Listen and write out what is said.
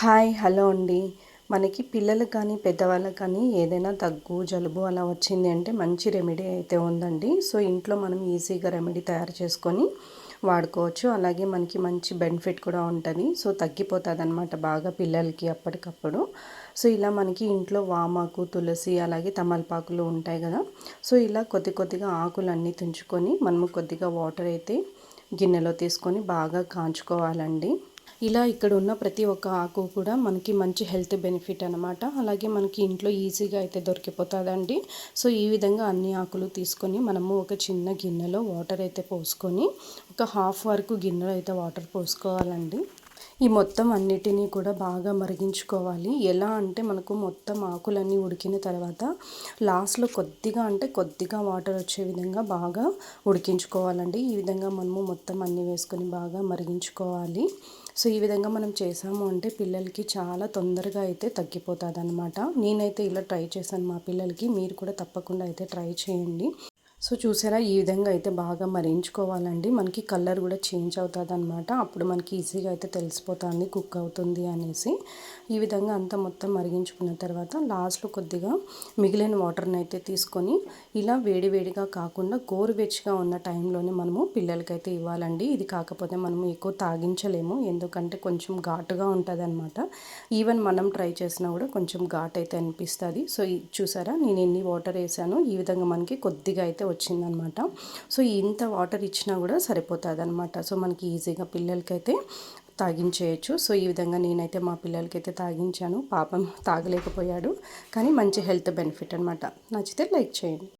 Hi hello అండి. మనకి పిల్లలకు కానీ పెద్దవాళ్ళకి కానీ ఏదైనా దగ్గు జలుబు అలా వచ్చింది అంటే మంచి రెమెడీ అయితే ఉందండి. సో ఇంట్లో మనం ఈజీగా రెమెడీ తయారు చేసుకొని వాడుకోవచ్చు. అలాగే మనకి మంచి బెనిఫిట్ కూడా ఉంటుంది. సో తగ్గిపోతుంది అనమాట బాగా పిల్లలకి అప్పటికప్పుడు. సో ఇలా మనకి ఇంట్లో వామాకు తులసి అలాగే తమలపాకులు ఉంటాయి కదా. సో ఇలా కొద్ది కొద్దిగా ఆకులన్నీ తుంచుకొని మనము కొద్దిగా వాటర్ అయితే గిన్నెలో తీసుకొని బాగా కాంచుకోవాలండి. ఇలా ఇక్కడ ఉన్న ప్రతి ఒక్క ఆకు కూడా మనకి మంచి హెల్త్ బెనిఫిట్ అనమాట అలాగే మనకి ఇంట్లో ఈజీగా అయితే దొరికిపోతుందండి. సో ఈ విధంగా అన్ని ఆకులు తీసుకొని మనము ఒక చిన్న గిన్నెలో వాటర్ అయితే పోసుకొని ఒక హాఫ్ వరకు గిన్నెలో అయితే వాటర్ పోసుకోవాలండి. ఈ మొత్తం అన్నిటినీ కూడా బాగా మరిగించుకోవాలి. ఎలా అంటే మనకు మొత్తం ఆకులన్నీ ఉడికిన తర్వాత లాస్ట్లో కొద్దిగా అంటే కొద్దిగా వాటర్ వచ్చే విధంగా బాగా ఉడికించుకోవాలండి. ఈ విధంగా మనము మొత్తం అన్నీ వేసుకొని బాగా మరిగించుకోవాలి. సో ఈ విధంగా మనం చేసాము అంటే పిల్లలకి చాలా తొందరగా అయితే తగ్గిపోతుంది అనమాట నేనైతే ఇలా ట్రై చేశాను మా పిల్లలకి. మీరు కూడా తప్పకుండా అయితే ట్రై చేయండి. సో చూసారా ఈ విధంగా అయితే బాగా మరించుకోవాలండి. మనకి కలర్ కూడా చేంజ్ అవుతుంది అనమాట అప్పుడు మనకి ఈజీగా అయితే తెలిసిపోతుంది కుక్ అవుతుంది అనేసి. ఈ విధంగా అంతా మొత్తం మరిగించుకున్న తర్వాత లాస్ట్లో కొద్దిగా మిగిలిన వాటర్ని అయితే తీసుకొని ఇలా వేడివేడిగా కాకుండా గోరువెచ్చగా ఉన్న టైంలోనే మనము పిల్లలకైతే ఇవ్వాలండి. ఇది కాకపోతే మనము ఎక్కువ తాగించలేము. ఎందుకంటే కొంచెం ఘాటుగా ఉంటుంది అనమాట ఈవెన్ మనం ట్రై చేసినా కూడా కొంచెం ఘాట్ అయితే అనిపిస్తుంది. సో చూసారా నేను ఎన్ని వాటర్ వేసాను ఈ విధంగా మనకి కొద్దిగా అయితే వచ్చిందనమాట. సో ఇంత వాటర్ ఇచ్చినా కూడా సరిపోతుంది అనమాట సో మనకి ఈజీగా పిల్లలకైతే తాగించేయచ్చు. సో ఈ విధంగా నేనైతే మా పిల్లలకైతే తాగించాను. పాపం తాగలేకపోయాడు. కానీ మంచి హెల్త్ బెనిఫిట్ అనమాట. నచ్చితే లైక్ చేయండి.